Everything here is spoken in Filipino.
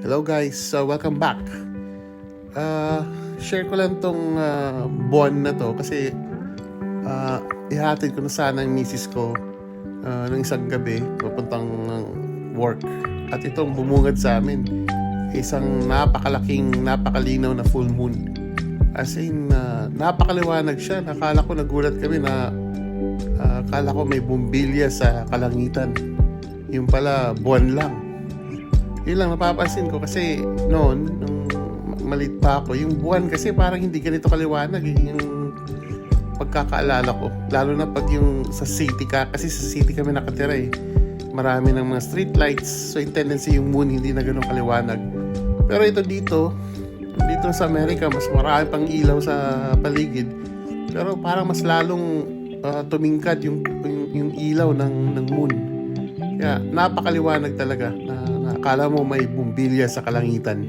Hello guys, so welcome back. Uh, share ko lang tong uh, buwan na to kasi uh, ihatid ko na sana ang misis ko uh, ng isang gabi papuntang work. At itong bumungad sa amin, isang napakalaking, napakalinaw na full moon. As in, uh, napakaliwanag siya. Nakala ko, nagulat kami na uh, akala ko may bumbilya sa kalangitan. Yung pala, buwan lang yun lang napapansin ko kasi noon nung malit pa ako yung buwan kasi parang hindi ganito kaliwanag eh, yung pagkakaalala ko. Lalo na pag yung sa city ka kasi sa city kami nakatira eh. Marami ng mga street lights so yung tendency yung moon hindi na ganun kaliwanag. Pero ito dito dito sa Amerika mas marami pang ilaw sa paligid. Pero parang mas lalong ah, tumingkad yung, yung, yung ilaw ng, ng moon. Kaya napakaliwanag talaga na akala mo may bumbilya sa kalangitan.